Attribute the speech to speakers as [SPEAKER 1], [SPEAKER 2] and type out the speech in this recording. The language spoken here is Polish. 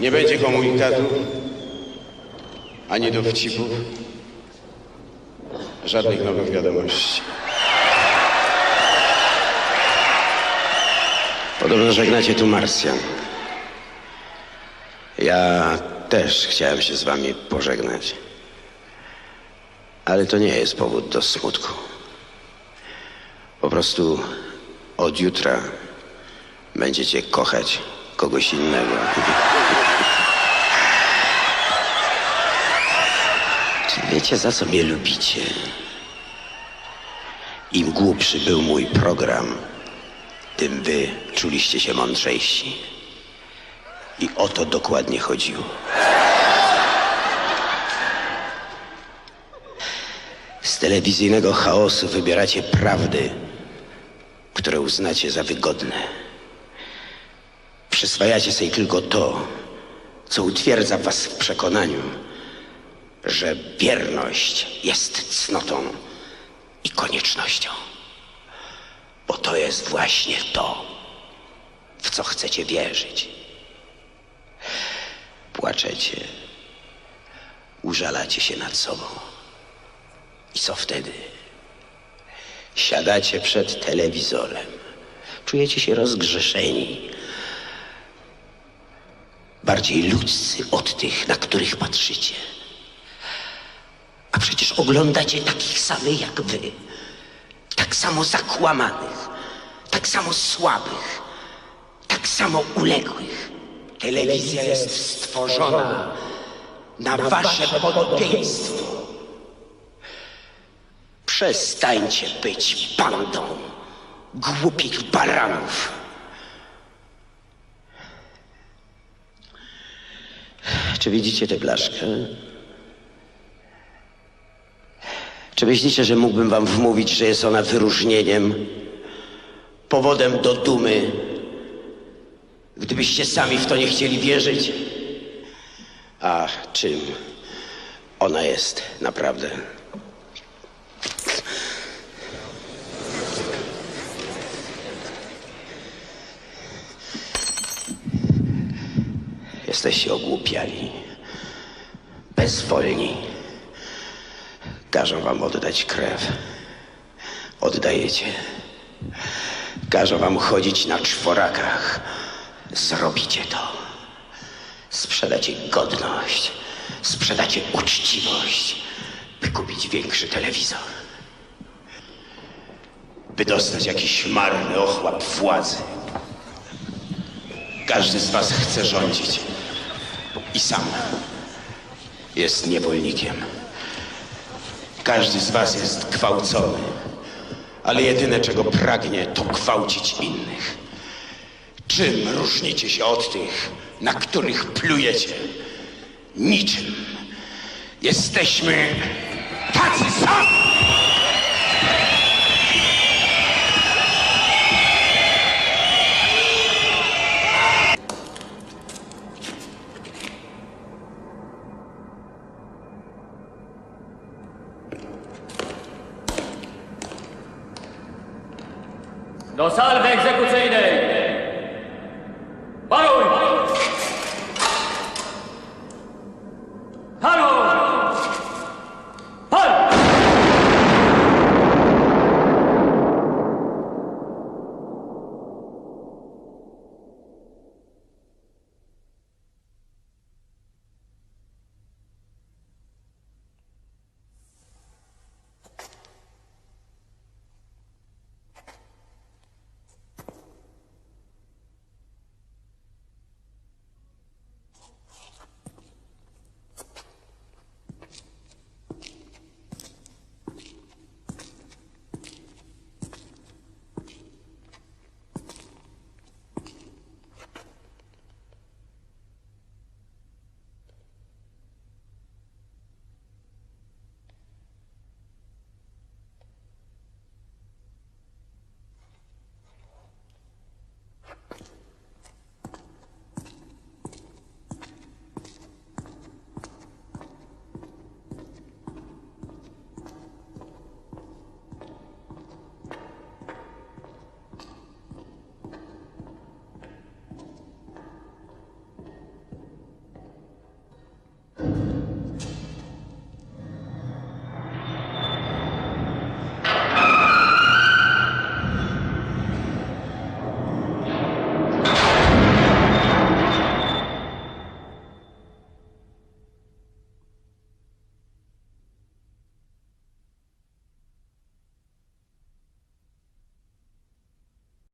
[SPEAKER 1] Nie będzie komunikatów, ani dowcipów, żadnych nowych wiadomości. Podobno żegnacie tu Marsjan. Ja też chciałem się z wami pożegnać. Ale to nie jest powód do smutku. Po prostu od jutra będziecie kochać kogoś innego. wiecie, za co mnie lubicie? Im głupszy był mój program, tym wy czuliście się mądrzejsi. I o to dokładnie chodziło. Z telewizyjnego chaosu wybieracie prawdy, które uznacie za wygodne. Przyswajacie sobie tylko to, co utwierdza was w przekonaniu, że wierność jest cnotą i koniecznością. Bo to jest właśnie to, w co chcecie wierzyć. Płaczecie, użalacie się nad sobą. I co wtedy? Siadacie przed telewizorem. Czujecie się rozgrzeszeni. Bardziej ludzcy od tych, na których patrzycie. A przecież oglądacie takich samych jak wy. Tak samo zakłamanych, tak samo słabych, tak samo uległych. Telewizja jest stworzona na wasze podobieństwo. Przestańcie być bandą głupich baranów. Czy widzicie tę blaszkę? Myślicie, że mógłbym wam wmówić, że jest ona wyróżnieniem, powodem do dumy, gdybyście sami w to nie chcieli wierzyć? A czym ona jest naprawdę? Jesteście ogłupiali, bezwolni. Każą wam oddać krew. Oddajecie. Każą wam chodzić na czworakach. Zrobicie to. Sprzedacie godność. Sprzedacie uczciwość, by kupić większy telewizor. By dostać jakiś marny ochłap władzy. Każdy z was chce rządzić. I sam jest niewolnikiem. Każdy z was jest gwałcony, ale jedyne czego pragnie to gwałcić innych. Czym różnicie się od tych, na których plujecie? Niczym. Jesteśmy tacy sami!
[SPEAKER 2] Do salwy egzekucyjnej!